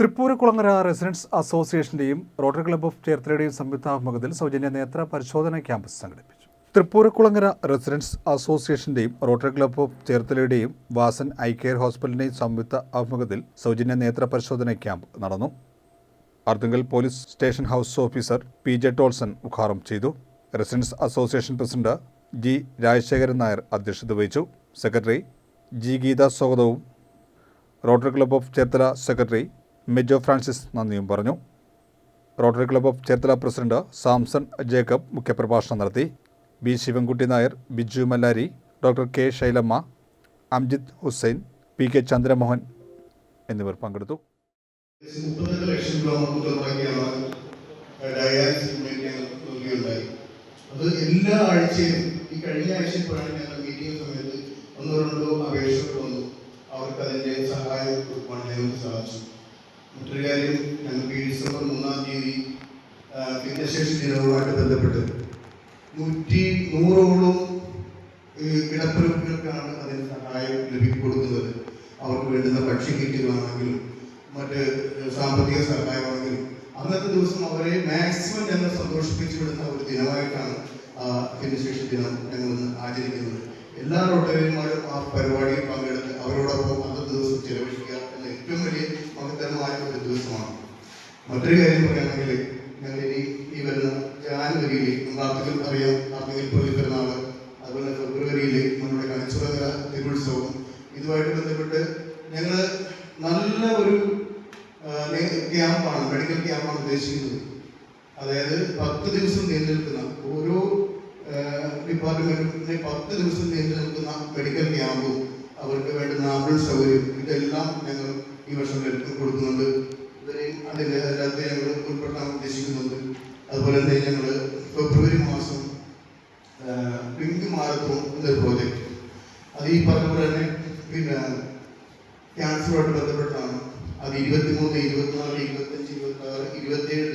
തൃപ്പൂരക്കുളങ്ങര residence അസോസിയേഷന്റെയും Rotary club of ചേർത്തലയുടെയും സംയുക്താഭിമുഖത്തിൽ സൗജന്യ നേത്ര പരിശോധന ക്യാമ്പ് സംഘടിപ്പിച്ചു. തൃപ്പൂരക്കുളങ്ങര റെസിഡൻസ് അസോസിയേഷന്റെയും റോട്ടറി ക്ലബ് ഓഫ് ചേർത്തലയുടെയും വാസൻ ഐ കെയർ ഹോസ്പിറ്റലിന്റെയും സംയുക്ത ആഭിമുഖ്യത്തിൽ സൗജന്യ നേത്ര പരിശോധന ക്യാമ്പ് നടന്നു. Arthunkal police station house officer P J Tolson ഉദ്ഘാടനം ചെയ്തു. Residence association president G Rajasekharan Nair അധ്യക്ഷത വഹിച്ചു. സെക്രട്ടറി ജി ഗീത സ്വാഗതവും Rotary club of Cherthala secretary Mejo Francis നന്ദിയും പറഞ്ഞു. Rotary club of Cherthala president Samson Jacob മുഖ്യപ്രഭാഷണം നടത്തി. B Sivankutty Nair Biju Mallari doctor K Sailamma Amjith Hussain P K Chandramohan എന്നിവർ പങ്കെടുത്തു. അത് എല്ലാ ആഴ്ചയും ഈ കഴിഞ്ഞ ആഴ്ച ഞങ്ങൾ മീറ്റിംഗ് സമയത്ത് ഒന്നോ രണ്ടോ അപേക്ഷകൾ വന്നു അവർക്ക് അതിന്റെ സഹായം കൊടുക്കുവാൻ ഞങ്ങൾക്ക് സാധിച്ചു മറ്റൊരു കാര്യം ഞങ്ങൾക്ക് ഈ ഡിസംബർ മൂന്നാം തീയതി ഭിന്നശേഷി ദിനവുമായിട്ട് ബന്ധപ്പെട്ട് നൂറ്റി നൂറോളം കിടപ്പിറപ്പുകൾക്കാണ് അതിന് സഹായം ലഭിക്കൊടുക്കുന്നത്. അവർക്ക് വേണ്ടുന്ന ഭക്ഷ്യ കിറ്റുകളാണെങ്കിലും മറ്റ് സാമ്പത്തിക സഹായമാണെങ്കിലും അന്നത്തെ ദിവസം അവരെ മാക്സിമം ഞങ്ങൾ സന്തോഷിപ്പിച്ചു വിടുന്ന ഒരു ദിനമായിട്ടാണ് ആ ഭിന്നശേഷി ദിനം ഞങ്ങൾ ആചരിക്കുന്നത്. എല്ലാ റോട്ടറിമാരും ആ പരിപാടിയിൽ പങ്കെടുത്ത് അവരോടൊപ്പം മറ്റൊരു കാര്യം പറയുകയാണെങ്കിൽ ഞങ്ങൾ ഇനി ഈ വരുന്ന ജാനുവരിയിൽ നമ്മൾ അറിയാം. ആർട്ടിക്കൽ പള്ളി പെരുന്നാൾ അതുപോലെ ഫെബ്രുവരിയിൽ നമ്മുടെ കണിച്ചുറങ്ങര തിരുവുത്സവം. ഇതുമായിട്ട് ബന്ധപ്പെട്ട് ഞങ്ങൾ നല്ല ഒരു ക്യാമ്പാണ് മെഡിക്കൽ ക്യാമ്പാണ് ഉദ്ദേശിക്കുന്നത്. അതായത് പത്ത് ദിവസം നീണ്ടു നിൽക്കുന്ന ഓരോ ഡിപ്പാർട്ട്മെന്റിനെ പത്ത് ദിവസം നീണ്ടു നിൽക്കുന്ന മെഡിക്കൽ ക്യാമ്പും അവർക്ക് വേണ്ടുന്ന ആംബുലൻസ് സൗകര്യം ഇതെല്ലാം ഞങ്ങൾ ഈ വർഷം കൊടുക്കുന്നുണ്ട്. ഇതിനെയും അതിന്റെ അതിനകത്ത് ഞങ്ങൾ ഉൾപ്പെടുത്താൻ ഉദ്ദേശിക്കുന്നുണ്ട്. അതുപോലെ തന്നെ ഞങ്ങൾ ഫെബ്രുവരി മാസം പിങ്ക് മാരത്തോൺ എന്നൊരു പ്രോജക്റ്റ് അത് ഈ പറഞ്ഞ പോലെ തന്നെ പിന്നെ ക്യാൻസറുമായിട്ട് ബന്ധപ്പെട്ടാണ്. അത് ഇരുപത്തിമൂന്ന് ഇരുപത്തിനാല് ഇരുപത്തഞ്ച് ഇരുപത്തി ആറ് ഇരുപത്തേഴ്